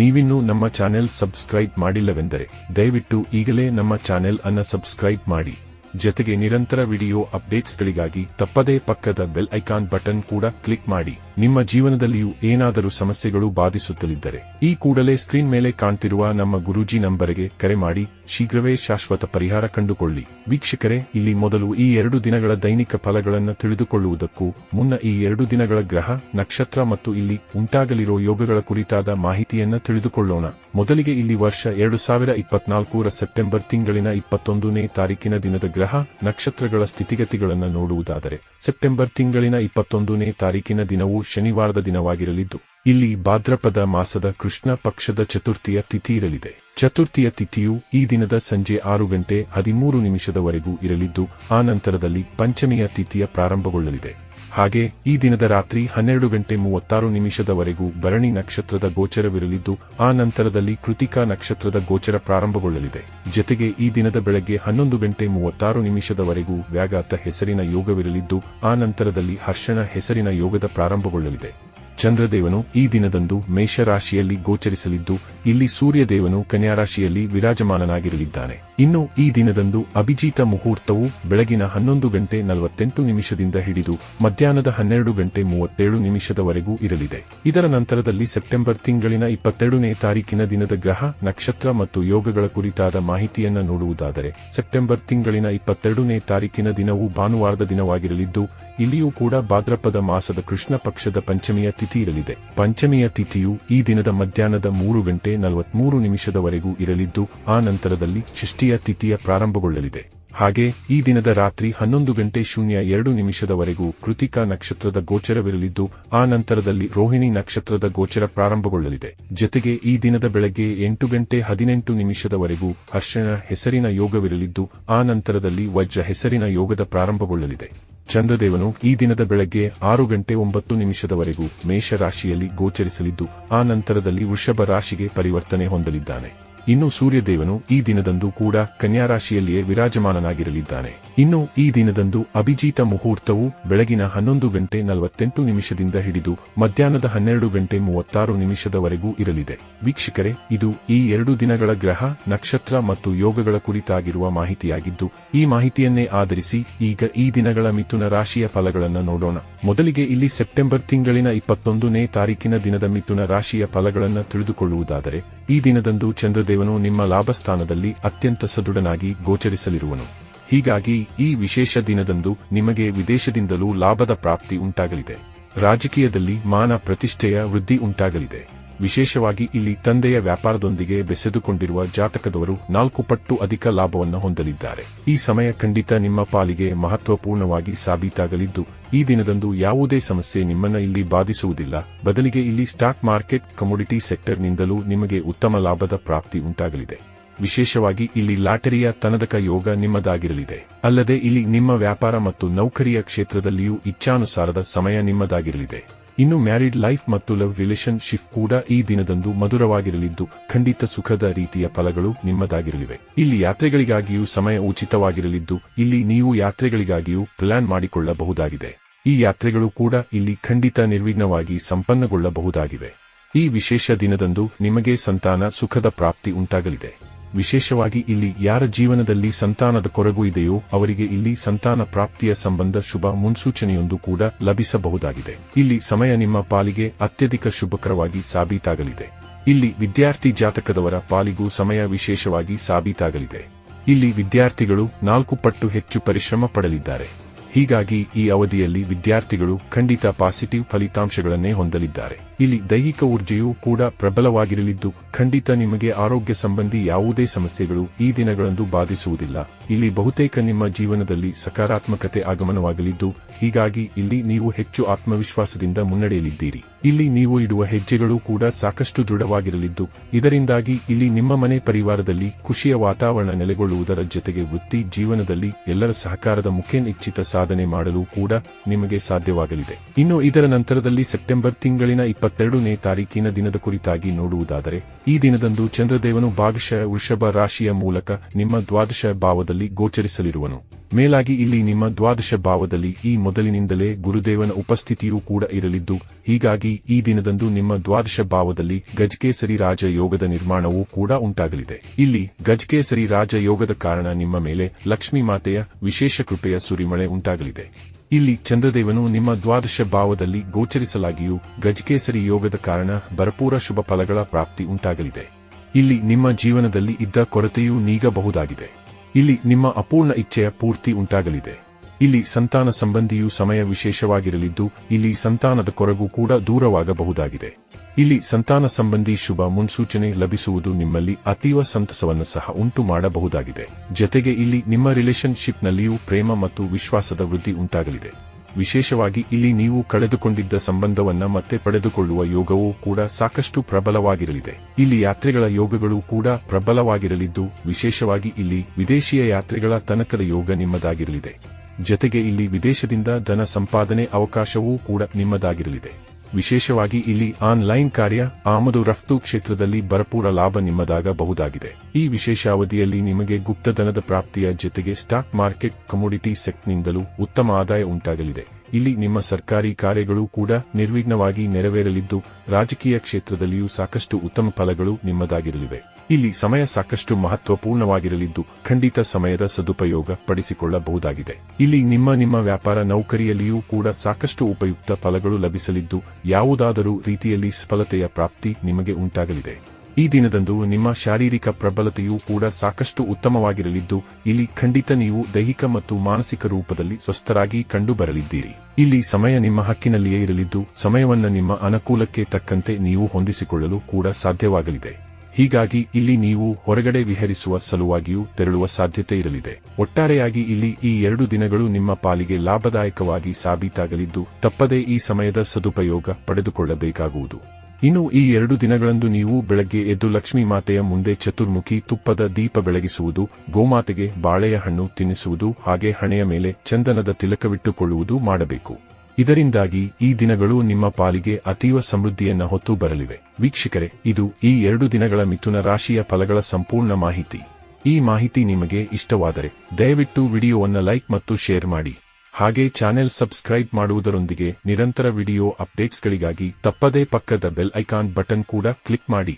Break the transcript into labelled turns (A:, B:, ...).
A: ನೀವಿನ್ನೂ ನಮ್ಮ channel subscribe ಮಾಡಿಲ್ಲವೆಂದರೆ ದಯವಿಟ್ಟು ಈಗಲೇ ನಮ್ಮ ಚಾನೆಲ್ ಅನ್ನು ಸಬ್ಸ್ಕ್ರೈಬ್ ಮಾಡಿ. ಜೊತೆಗೆ ನಿರಂತರ ವಿಡಿಯೋ ಅಪ್ಡೇಟ್ಸ್ಗಳಿಗಾಗಿ ತಪ್ಪದೇ ಪಕ್ಕದ ಬೆಲ್ ಐಕಾನ್ ಬಟನ್ ಕೂಡ ಕ್ಲಿಕ್ ಮಾಡಿ. ನಿಮ್ಮ ಜೀವನದಲ್ಲಿಯೂ ಏನಾದರೂ ಸಮಸ್ಯೆಗಳು ಬಾಧಿಸುತ್ತಲಿದ್ದರೆ ಈ ಕೂಡಲೇ ಸ್ಕ್ರೀನ್ ಮೇಲೆ ಕಾಣ್ತಿರುವ ನಮ್ಮ ಗುರೂಜಿ ನಂಬರಿಗೆ ಕರೆ ಮಾಡಿ. ಶೀಘ್ರವೇ ಶಾಶ್ವತ ಪರಿಹಾರ ಕಂಡುಕೊಳ್ಳಿ. ವೀಕ್ಷಕರೇ, ಇಲ್ಲಿ ಮೊದಲು ಈ ಎರಡು ದಿನಗಳ ದೈನಿಕ ಫಲಗಳನ್ನು ತಿಳಿದುಕೊಳ್ಳುವುದಕ್ಕೂ ಮುನ್ನ ಈ ಎರಡು ದಿನಗಳ ಗ್ರಹ, ನಕ್ಷತ್ರ ಮತ್ತು ಇಲ್ಲಿ ಉಂಟಾಗಲಿರೋ ಯೋಗಗಳ ಕುರಿತಾದ ಮಾಹಿತಿಯನ್ನ ತಿಳಿದುಕೊಳ್ಳೋಣ. ಮೊದಲಿಗೆ ಇಲ್ಲಿ ವರ್ಷ ಎರಡು ಸಾವಿರ ಇಪ್ಪತ್ನಾಲ್ಕರ ಸೆಪ್ಟೆಂಬರ್ ತಿಂಗಳಿನ ಇಪ್ಪತ್ತೊಂದನೇ ತಾರೀಕಿನ ದಿನದ ಗ್ರಹ ನಕ್ಷತ್ರಗಳ ಸ್ಥಿತಿಗತಿಗಳನ್ನು ನೋಡುವುದಾದರೆ ಸೆಪ್ಟೆಂಬರ್ ತಿಂಗಳಿನ ಇಪ್ಪತ್ತೊಂದನೇ ತಾರೀಕಿನ ದಿನವು ಶನಿವಾರದ ದಿನವಾಗಿರಲಿದ್ದು, ಇಲ್ಲಿ ಭಾದ್ರಪದ ಮಾಸದ ಕೃಷ್ಣ ಪಕ್ಷದ ಚತುರ್ಥಿಯ ತಿಥಿ ಇರಲಿದೆ. ಚತುರ್ಥಿಯ ತಿಥಿಯು ಈ ದಿನದ ಸಂಜೆ ಆರು ಗಂಟೆ ಹದಿಮೂರು ನಿಮಿಷದವರೆಗೂ ಇರಲಿದ್ದು, ಆ ನಂತರದಲ್ಲಿ ಪಂಚಮಿಯ ತಿಥಿಯ ಪ್ರಾರಂಭಗೊಳ್ಳಲಿದೆ. ಹಾಗೆ ಈ ದಿನದ ರಾತ್ರಿ ಹನ್ನೆರಡು ಗಂಟೆ ಮೂವತ್ತಾರು ನಿಮಿಷದವರೆಗೂ ಭರಣಿ ನಕ್ಷತ್ರದ ಗೋಚರವಿರಲಿದ್ದು, ಆ ನಂತರದಲ್ಲಿ ಕೃತಿಕಾ ನಕ್ಷತ್ರದ ಗೋಚರ ಪ್ರಾರಂಭಗೊಳ್ಳಲಿದೆ. ಜೊತೆಗೆ ಈ ದಿನದ ಬೆಳಗ್ಗೆ ಹನ್ನೊಂದು ಗಂಟೆ ಮೂವತ್ತಾರು ನಿಮಿಷದವರೆಗೂ ವ್ಯಾಘಾತ ಹೆಸರಿನ ಯೋಗವಿರಲಿದ್ದು, ಆ ನಂತರದಲ್ಲಿ ಹರ್ಷಣ ಹೆಸರಿನ ಯೋಗದ ಪ್ರಾರಂಭಗೊಳ್ಳಲಿದೆ. ಚಂದ್ರದೇವನು ಈ ದಿನದಂದು ಮೇಷರಾಶಿಯಲ್ಲಿ ಗೋಚರಿಸಲಿದ್ದು, ಇಲ್ಲಿ ಸೂರ್ಯದೇವನು ಕನ್ಯಾರಾಶಿಯಲ್ಲಿ ವಿರಾಜಮಾನನಾಗಿರಲಿದ್ದಾನೆ. ಇನ್ನು ಈ ದಿನದಂದು ಅಭಿಜಿತ ಮುಹೂರ್ತವು ಬೆಳಗಿನ ಹನ್ನೊಂದು ಗಂಟೆ ನಲವತ್ತೆಂಟು ನಿಮಿಷದಿಂದ ಹಿಡಿದು, ಮಧ್ಯಾಹ್ನದ ಹನ್ನೆರಡು ಗಂಟೆ ಮೂವತ್ತೇಳು ನಿಮಿಷದವರೆಗೂ ಇರಲಿದೆ. ಇದರ ನಂತರದಲ್ಲಿ ಸೆಪ್ಟೆಂಬರ್ ತಿಂಗಳಿನ ಇಪ್ಪತ್ತೆರಡನೇ ತಾರೀಕಿನ ದಿನದ ಗ್ರಹ, ನಕ್ಷತ್ರ ಮತ್ತು ಯೋಗಗಳ ಕುರಿತಾದ ಮಾಹಿತಿಯನ್ನು ನೋಡುವುದಾದರೆ, ಸೆಪ್ಟೆಂಬರ್ ತಿಂಗಳಿನ ಇಪ್ಪತ್ತೆರಡನೇ ತಾರೀಕಿನ ದಿನವು ಭಾನುವಾರದ ದಿನವಾಗಿರಲಿದ್ದು ಇಲ್ಲಿಯೂ ಕೂಡ ಭಾದ್ರಪದ ಮಾಸದ ಕೃಷ್ಣ ಪಕ್ಷದ ಪಂಚಮಿಯ ತಿಥಿ ಇರಲಿದೆ. ಪಂಚಮಿಯ ತಿಥಿಯು ಈ ದಿನದ ಮಧ್ಯಾಹ್ನದ ಮೂರು ಗಂಟೆ ನಲವತ್ಮೂರು ನಿಮಿಷದವರೆಗೂ ಇರಲಿದ್ದು, ಆ ನಂತರದಲ್ಲಿ ಷಷ್ಠಿಯ ತಿಥಿಯ ಪ್ರಾರಂಭಗೊಳ್ಳಲಿದೆ. ಹಾಗೆ, ಈ ದಿನದ ರಾತ್ರಿ ಹನ್ನೊಂದು ಗಂಟೆ ಶೂನ್ಯ ಎರಡು ನಿಮಿಷದವರೆಗೂ ಕೃತಿಕಾ ನಕ್ಷತ್ರದ ಗೋಚರವಿರಲಿದ್ದು, ಆ ನಂತರದಲ್ಲಿ ರೋಹಿಣಿ ನಕ್ಷತ್ರದ ಗೋಚರ ಪ್ರಾರಂಭಗೊಳ್ಳಲಿದೆ. ಜತೆಗೆ ಈ ದಿನದ ಬೆಳಗ್ಗೆ ಎಂಟು ಗಂಟೆ ಹದಿನೆಂಟು ನಿಮಿಷದವರೆಗೂ ಹರ್ಷಣ ಹೆಸರಿನ ಯೋಗವಿರಲಿದ್ದು, ಆ ನಂತರದಲ್ಲಿ ವಜ್ರ ಹೆಸರಿನ ಯೋಗದ ಪ್ರಾರಂಭಗೊಳ್ಳಲಿದೆ. ಚಂದ್ರದೇವನು ಈ ದಿನದ ಬೆಳಗ್ಗೆ ಆರು ಗಂಟೆ ಒಂಬತ್ತು ನಿಮಿಷದವರೆಗೂ ಮೇಷರಾಶಿಯಲ್ಲಿ ಗೋಚರಿಸಲಿದ್ದು, ಆ ನಂತರದಲ್ಲಿ ವೃಷಭ ರಾಶಿಗೆ ಪರಿವರ್ತನೆ ಹೊಂದಲಿದ್ದಾನೆ. ಇನ್ನು ಸೂರ್ಯದೇವನು ಈ ದಿನದಂದು ಕೂಡ ಕನ್ಯಾರಾಶಿಯಲ್ಲಿಯೇ ವಿರಾಜಮಾನನಾಗಿರಲಿದ್ದಾನೆ. ಇನ್ನು ಈ ದಿನದಂದು ಅಭಿಜಿತ ಮುಹೂರ್ತವು ಬೆಳಗಿನ ಹನ್ನೊಂದು ಗಂಟೆ ನಲವತ್ತೆಂಟು ನಿಮಿಷದಿಂದ ಹಿಡಿದು ಮಧ್ಯಾಹ್ನದ ಹನ್ನೆರಡು ಗಂಟೆ ಮೂವತ್ತಾರು ನಿಮಿಷದವರೆಗೂ ಇರಲಿದೆ. ವೀಕ್ಷಕರೇ, ಇದು ಈ ಎರಡು ದಿನಗಳ ಗ್ರಹ, ನಕ್ಷತ್ರ ಮತ್ತು ಯೋಗಗಳ ಕುರಿತಾಗಿರುವ ಮಾಹಿತಿಯಾಗಿದ್ದು, ಈ ಮಾಹಿತಿಯನ್ನೇ ಆಧರಿಸಿ ಈಗ ಈ ದಿನಗಳ ಮಿಥುನ ರಾಶಿಯ ಫಲಗಳನ್ನು ನೋಡೋಣ. ಮೊದಲಿಗೆ ಇಲ್ಲಿ ಸೆಪ್ಟೆಂಬರ್ ತಿಂಗಳಿನ ಇಪ್ಪತ್ತೊಂದನೇ ತಾರೀಕಿನ ದಿನದ ಮಿಥುನ ರಾಶಿಯ ಫಲಗಳನ್ನು ತಿಳಿದುಕೊಳ್ಳುವುದಾದರೆ, ಈ ದಿನದಂದು ಚಂದ್ರದೇವನು ನಿಮ್ಮ ಲಾಭಸ್ಥಾನದಲ್ಲಿ ಅತ್ಯಂತ ಸದೃಢನಾಗಿ ಗೋಚರಿಸಲಿರುವನು. ಹೀಗಾಗಿ ಈ ವಿಶೇಷ ದಿನದಂದು ನಿಮಗೆ ವಿದೇಶದಿಂದಲೂ ಲಾಭದ ಪ್ರಾಪ್ತಿ ಉಂಟಾಗಲಿದೆ. ರಾಜಕೀಯದಲ್ಲಿ ಮಾನ ಪ್ರತಿಷ್ಠೆಯ ವೃದ್ಧಿ ಉಂಟಾಗಲಿದೆ. ವಿಶೇಷವಾಗಿ ಇಲ್ಲಿ ತಂದೆಯ ವ್ಯಾಪಾರದೊಂದಿಗೆ ಬೆಸೆದುಕೊಂಡಿರುವ ಜಾತಕದವರು ನಾಲ್ಕು ಪಟ್ಟು ಅಧಿಕ ಲಾಭವನ್ನು ಹೊಂದಲಿದ್ದಾರೆ. ಈ ಸಮಯ ಖಂಡಿತ ನಿಮ್ಮ ಪಾಲಿಗೆ ಮಹತ್ವಪೂರ್ಣವಾಗಿ ಸಾಬೀತಾಗಲಿದ್ದು, ಈ ದಿನದಂದು ಯಾವುದೇ ಸಮಸ್ಯೆ ನಿಮ್ಮನ್ನ ಇಲ್ಲಿ ಬಾಧಿಸುವುದಿಲ್ಲ. ಬದಲಿಗೆ ಇಲ್ಲಿ ಸ್ಟಾಕ್ ಮಾರ್ಕೆಟ್, ಕಮೋಡಿಟಿ ಸೆಕ್ಟರ್ನಿಂದಲೂ ನಿಮಗೆ ಉತ್ತಮ ಲಾಭದ ಪ್ರಾಪ್ತಿ ಉಂಟಾಗಲಿದೆ. ವಿಶೇಷವಾಗಿ ಇಲ್ಲಿ ಲಾಟರಿಯ ತನದಕ ಯೋಗ ನಿಮ್ಮದಾಗಿರಲಿದೆ. ಅಲ್ಲದೆ ಇಲ್ಲಿ ನಿಮ್ಮ ವ್ಯಾಪಾರ ಮತ್ತು ನೌಕರಿಯ ಕ್ಷೇತ್ರದಲ್ಲಿಯೂ ಇಚ್ಛಾನುಸಾರದ ಸಮಯ ನಿಮ್ಮದಾಗಿರಲಿದೆ. ಇನ್ನು ಮ್ಯಾರಿಡ್ ಲೈಫ್ ಮತ್ತು ಲವ್ ರಿಲೇಷನ್ ಶಿಪ್ ಕೂಡ ಈ ದಿನದಂದು ಮಧುರವಾಗಿರಲಿದ್ದು, ಖಂಡಿತ ಸುಖದ ರೀತಿಯ ಫಲಗಳು ನಿಮ್ಮದಾಗಿರಲಿವೆ. ಇಲ್ಲಿ ಯಾತ್ರೆಗಳಿಗಾಗಿಯೂ ಸಮಯ ಉಚಿತವಾಗಿರಲಿದ್ದು, ಇಲ್ಲಿ ನೀವು ಯಾತ್ರೆಗಳಿಗಾಗಿಯೂ ಪ್ಲಾನ್ ಮಾಡಿಕೊಳ್ಳಬಹುದಾಗಿದೆ. ಈ ಯಾತ್ರೆಗಳು ಕೂಡ ಇಲ್ಲಿ ಖಂಡಿತ ನಿರ್ವಿಘ್ನವಾಗಿ ಸಂಪನ್ನಗೊಳ್ಳಬಹುದಾಗಿವೆ. ಈ ವಿಶೇಷ ದಿನದಂದು ನಿಮಗೆ ಸಂತಾನ ಸುಖದ ಪ್ರಾಪ್ತಿ ಉಂಟಾಗಲಿದೆ. ವಿಶೇಷವಾಗಿ ಇಲ್ಲಿ ಯಾರ ಜೀವನದಲ್ಲಿ ಸಂತಾನದ ಕೊರಗು ಇದೆಯೋ ಅವರಿಗೆ ಇಲ್ಲಿ ಸಂತಾನ ಪ್ರಾಪ್ತಿಯ ಸಂಬಂಧ ಶುಭ ಮುನ್ಸೂಚನೆಯೊಂದು ಕೂಡ ಲಭಿಸಬಹುದಾಗಿದೆ. ಇಲ್ಲಿ ಸಮಯ ನಿಮ್ಮ ಪಾಲಿಗೆ ಅತ್ಯಧಿಕ ಶುಭಕರವಾಗಿ ಸಾಬೀತಾಗಲಿದೆ. ಇಲ್ಲಿ ವಿದ್ಯಾರ್ಥಿ ಜಾತಕದವರ ಪಾಲಿಗೂ ಸಮಯ ವಿಶೇಷವಾಗಿ ಸಾಬೀತಾಗಲಿದೆ. ಇಲ್ಲಿ ವಿದ್ಯಾರ್ಥಿಗಳು ನಾಲ್ಕು ಪಟ್ಟು ಹೆಚ್ಚು ಪರಿಶ್ರಮ ಪಡಲಿದ್ದಾರೆ. ಹೀಗಾಗಿ ಈ ಅವಧಿಯಲ್ಲಿ ವಿದ್ಯಾರ್ಥಿಗಳು ಖಂಡಿತ ಪಾಸಿಟಿವ್ ಫಲಿತಾಂಶಗಳನ್ನೇ ಹೊಂದಲಿದ್ದಾರೆ. ಇಲ್ಲಿ ದೈಹಿಕ ಊರ್ಜೆಯೂ ಕೂಡ ಪ್ರಬಲವಾಗಿರಲಿದ್ದು, ಖಂಡಿತ ನಿಮಗೆ ಆರೋಗ್ಯ ಸಂಬಂಧಿ ಯಾವುದೇ ಸಮಸ್ಯೆಗಳು ಈ ದಿನಗಳಂದು ಬಾಧಿಸುವುದಿಲ್ಲ. ಇಲ್ಲಿ ಬಹುತೇಕ ನಿಮ್ಮ ಜೀವನದಲ್ಲಿ ಸಕಾರಾತ್ಮಕತೆ ಆಗಮನವಾಗಲಿದ್ದು, ಹೀಗಾಗಿ ಇಲ್ಲಿ ನೀವು ಹೆಚ್ಚು ಆತ್ಮವಿಶ್ವಾಸದಿಂದ ಮುನ್ನಡೆಯಲಿದ್ದೀರಿ. ಇಲ್ಲಿ ನೀವು ಇಡುವ ಹೆಜ್ಜೆಗಳು ಕೂಡ ಸಾಕಷ್ಟು ದೃಢವಾಗಿರಲಿದ್ದು, ಇದರಿಂದಾಗಿ ಇಲ್ಲಿ ನಿಮ್ಮ ಮನೆ ಪರಿವಾರದಲ್ಲಿ ಖುಷಿಯ ವಾತಾವರಣ ನೆಲೆಗೊಳ್ಳುವುದರ ಜೊತೆಗೆ ವೃತ್ತಿ ಜೀವನದಲ್ಲಿ ಎಲ್ಲರ ಸಹಕಾರದ ಮುಖೇನ ಇಚ್ಛಿತ ಸಾಧನೆ ಮಾಡಲು ಕೂಡ ನಿಮಗೆ ಸಾಧ್ಯವಾಗಲಿದೆ. ಇನ್ನು ಇದರ ನಂತರದಲ್ಲಿ ಸೆಪ್ಟೆಂಬರ್ ತಿಂಗಳಿನ ಇಪ್ಪತ್ತೆರಡನೇ ತಾರೀಕಿನ ದಿನದ ಕುರಿತಾಗಿ ನೋಡುವುದಾದರೆ, ಈ ದಿನದಂದು ಚಂದ್ರದೇವನು ಭಾಗಶಃ ವೃಷಭ ರಾಶಿಯ ಮೂಲಕ ನಿಮ್ಮ ದ್ವಾದಶ ಭಾವದಲ್ಲಿ ಗೋಚರಿಸಲಿರುವನು. ಮೇಲಾಗಿ ಇಲ್ಲಿ ನಿಮ್ಮ ದ್ವಾದಶ ಭಾವದಲ್ಲಿ ಈ ಮೊದಲಿನಿಂದಲೇ ಗುರುದೇವನ ಉಪಸ್ಥಿತಿಯೂ ಕೂಡ ಇರಲಿದ್ದು, ಹೀಗಾಗಿ ಈ ದಿನದಂದು ನಿಮ್ಮ ದ್ವಾದಶ ಭಾವದಲ್ಲಿ ಗಜ್ಕೇಸರಿ ರಾಜ ಯೋಗದ ನಿರ್ಮಾಣವೂ ಕೂಡ ಉಂಟಾಗಲಿದೆ. ಇಲ್ಲಿ ಗಜ್ಕೇಸರಿ ರಾಜ ಯೋಗದ ಕಾರಣ ನಿಮ್ಮ ಮೇಲೆ ಲಕ್ಷ್ಮೀ ಮಾತೆಯ ವಿಶೇಷ ಕೃಪೆಯ ಸುರಿಮಳೆ ಉಂಟಾಗಲಿದೆ. ಇಲ್ಲಿ ಚಂದ್ರದೇವನು ನಿಮ್ಮ ದ್ವಾದಶ ಭಾವದಲ್ಲಿ ಗೋಚರಿಸಲಾಗಿಯೂ ಗಜ್ಕೇಸರಿ ಯೋಗದ ಕಾರಣ ಭರಪೂರ ಶುಭ ಫಲಗಳ ಪ್ರಾಪ್ತಿ ಉಂಟಾಗಲಿದೆ. ಇಲ್ಲಿ ನಿಮ್ಮ ಜೀವನದಲ್ಲಿ ಇದ್ದ ಕೊರತೆಯೂ ನೀಗಬಹುದಾಗಿದೆ. ಇಲ್ಲಿ ನಿಮ್ಮ ಅಪೂರ್ಣ ಇಚ್ಛೆಯ ಪೂರ್ತಿ ಉಂಟಾಗಲಿದೆ. ಇಲ್ಲಿ ಸಂತಾನ ಸಂಬಂಧಿಯೂ ಸಮಯ ವಿಶೇಷವಾಗಿರಲಿದ್ದು, ಇಲ್ಲಿ ಸಂತಾನದ ಕೊರಗು ಕೂಡ ದೂರವಾಗಬಹುದಾಗಿದೆ. ಇಲ್ಲಿ ಸಂತಾನ ಸಂಬಂಧಿ ಶುಭ ಮುನ್ಸೂಚನೆ ಲಭಿಸುವುದು ನಿಮ್ಮಲ್ಲಿ ಅತೀವ ಸಂತಸವನ್ನು ಸಹ ಉಂಟು ಮಾಡಬಹುದಾಗಿದೆ. ಜತೆಗೆ ಇಲ್ಲಿ ನಿಮ್ಮ ರಿಲೇಶನ್ಶಿಪ್ನಲ್ಲಿಯೂ ಪ್ರೇಮ ಮತ್ತು ವಿಶ್ವಾಸದ ವೃದ್ಧಿ ಉಂಟಾಗಲಿದೆ. ವಿಶೇಷವಾಗಿ ಇಲ್ಲಿ ನೀವು ಕಳೆದುಕೊಂಡಿದ್ದ ಸಂಬಂಧವನ್ನ ಮತ್ತೆ ಪಡೆದುಕೊಳ್ಳುವ ಯೋಗವೂ ಕೂಡ ಸಾಕಷ್ಟು ಪ್ರಬಲವಾಗಿರಲಿದೆ. ಇಲ್ಲಿ ಯಾತ್ರೆಗಳ ಯೋಗಗಳು ಕೂಡ ಪ್ರಬಲವಾಗಿರಲಿದ್ದು, ವಿಶೇಷವಾಗಿ ಇಲ್ಲಿ ವಿದೇಶಿಯ ಯಾತ್ರೆಗಳ ತನಕದ ಯೋಗ ನಿಮ್ಮದಾಗಿರಲಿದೆ. ಜತೆಗೆ ಇಲ್ಲಿ ವಿದೇಶದಿಂದ ಧನ ಸಂಪಾದನೆ ಅವಕಾಶವೂ ಕೂಡ ನಿಮ್ಮದಾಗಿರಲಿದೆ. ವಿಶೇಷವಾಗಿ ಇಲ್ಲಿ ಆನ್ಲೈನ್ ಕಾರ್ಯ, ಆಮದು ರಫ್ತು ಕ್ಷೇತ್ರದಲ್ಲಿ ಭರಪೂರ ಲಾಭ ನಿಮ್ಮದಾಗಬಹುದಾಗಿದೆ. ಈ ವಿಶೇಷ ಅವಧಿಯಲ್ಲಿ ನಿಮಗೆ ಗುಪ್ತಧನದ ಪ್ರಾಪ್ತಿಯ ಜೊತೆಗೆ ಸ್ಟಾಕ್ ಮಾರ್ಕೆಟ್ ಕಮೋಡಿಟಿ ಸೆಕ್ಟ್ನಿಂದಲೂ ಉತ್ತಮ ಆದಾಯ ಉಂಟಾಗಲಿದೆ. ಇಲ್ಲಿ ನಿಮ್ಮ ಸರ್ಕಾರಿ ಕಾರ್ಯಗಳು ಕೂಡ ನಿರ್ವಿಘ್ನವಾಗಿ ನೆರವೇರಲಿದ್ದು, ರಾಜಕೀಯ ಕ್ಷೇತ್ರದಲ್ಲಿಯೂ ಸಾಕಷ್ಟು ಉತ್ತಮ ಫಲಗಳು ನಿಮ್ಮದಾಗಿರಲಿವೆ. ಇಲ್ಲಿ ಸಮಯ ಸಾಕಷ್ಟು ಮಹತ್ವಪೂರ್ಣವಾಗಿರಲಿದ್ದು ಖಂಡಿತ ಸಮಯದ ಸದುಪಯೋಗ ಪಡಿಸಿಕೊಳ್ಳಬಹುದಾಗಿದೆ. ಇಲ್ಲಿ ನಿಮ್ಮ ನಿಮ್ಮ ವ್ಯಾಪಾರ ನೌಕರಿಯಲ್ಲಿಯೂ ಕೂಡ ಸಾಕಷ್ಟು ಉಪಯುಕ್ತ ಫಲಗಳು ಲಭಿಸಲಿದ್ದು ಯಾವುದಾದರೂ ರೀತಿಯಲ್ಲಿ ಸಫಲತೆಯ ಪ್ರಾಪ್ತಿ ನಿಮಗೆ ಉಂಟಾಗಲಿದೆ. ಈ ದಿನದಂದು ನಿಮ್ಮ ಶಾರೀರಿಕ ಪ್ರಬಲತೆಯೂ ಕೂಡ ಸಾಕಷ್ಟು ಉತ್ತಮವಾಗಿರಲಿದ್ದು ಇಲ್ಲಿ ಖಂಡಿತ ನೀವು ದೈಹಿಕ ಮತ್ತು ಮಾನಸಿಕ ರೂಪದಲ್ಲಿ ಸ್ವಸ್ಥರಾಗಿ ಕಂಡುಬರಲಿದ್ದೀರಿ. ಇಲ್ಲಿ ಸಮಯ ನಿಮ್ಮ ಹಕ್ಕಿನಲ್ಲಿಯೇ ಇರಲಿದ್ದು ಸಮಯವನ್ನು ನಿಮ್ಮ ಅನುಕೂಲಕ್ಕೆ ತಕ್ಕಂತೆ ನೀವು ಹೊಂದಿಸಿಕೊಳ್ಳಲು ಕೂಡ ಸಾಧ್ಯವಾಗಲಿದೆ. ಹೀಗಾಗಿ ಇಲ್ಲಿ ನೀವು ಹೊರಗಡೆ ವಿಹರಿಸುವ ಸಲುವಾಗಿಯೂ ತೆರಳುವ ಸಾಧ್ಯತೆ ಇರಲಿದೆ. ಒಟ್ಟಾರೆಯಾಗಿ ಇಲ್ಲಿ ಈ ಎರಡು ದಿನಗಳು ನಿಮ್ಮ ಪಾಲಿಗೆ ಲಾಭದಾಯಕವಾಗಿ ಸಾಬೀತಾಗಲಿದ್ದು ತಪ್ಪದೇ ಈ ಸಮಯದ ಸದುಪಯೋಗ ಪಡೆದುಕೊಳ್ಳಬೇಕಾಗುವುದು. ಇನ್ನು ಈ ಎರಡು ದಿನಗಳಂದು ನೀವು ಬೆಳಗ್ಗೆ ಎದ್ದು ಲಕ್ಷ್ಮೀ ಮಾತೆಯ ಮುಂದೆ ಚತುರ್ಮುಖಿ ತುಪ್ಪದ ದೀಪ ಬೆಳಗಿಸುವುದು, ಗೋಮಾತೆಗೆ ಬಾಳೆಯ ಹಣ್ಣು ತಿನ್ನಿಸುವುದು ಹಾಗೆ ಹಣೆಯ ಮೇಲೆ ಚಂದನದ ತಿಲಕವಿಟ್ಟುಕೊಳ್ಳುವುದು ಮಾಡಬೇಕು. ಇದರಿಂದಾಗಿ ಈ ದಿನಗಳು ನಿಮ್ಮ ಪಾಲಿಗೆ ಅತೀವ ಸಮೃದ್ಧಿಯನ್ನ ಹೊತ್ತು ಬರಲಿವೆ. ವೀಕ್ಷಕರೇ, ಇದು ಈ ಎರಡು ದಿನಗಳ ಮಿಥುನ ರಾಶಿಯ ಫಲಗಳ ಸಂಪೂರ್ಣ ಮಾಹಿತಿ. ಈ ಮಾಹಿತಿ ನಿಮಗೆ ಇಷ್ಟವಾದರೆ ದಯವಿಟ್ಟು ವಿಡಿಯೋವನ್ನು ಲೈಕ್ ಮತ್ತು ಶೇರ್ ಮಾಡಿ. ಹಾಗೆ ಚಾನೆಲ್ ಸಬ್ಸ್ಕ್ರೈಬ್ ಮಾಡುವುದರೊಂದಿಗೆ ನಿರಂತರ ವಿಡಿಯೋ ಅಪ್ಡೇಟ್ಸ್ಗಳಿಗಾಗಿ ತಪ್ಪದೇ ಪಕ್ಕದ ಬೆಲ್ ಐಕಾನ್ ಬಟನ್ ಕೂಡ ಕ್ಲಿಕ್ ಮಾಡಿ.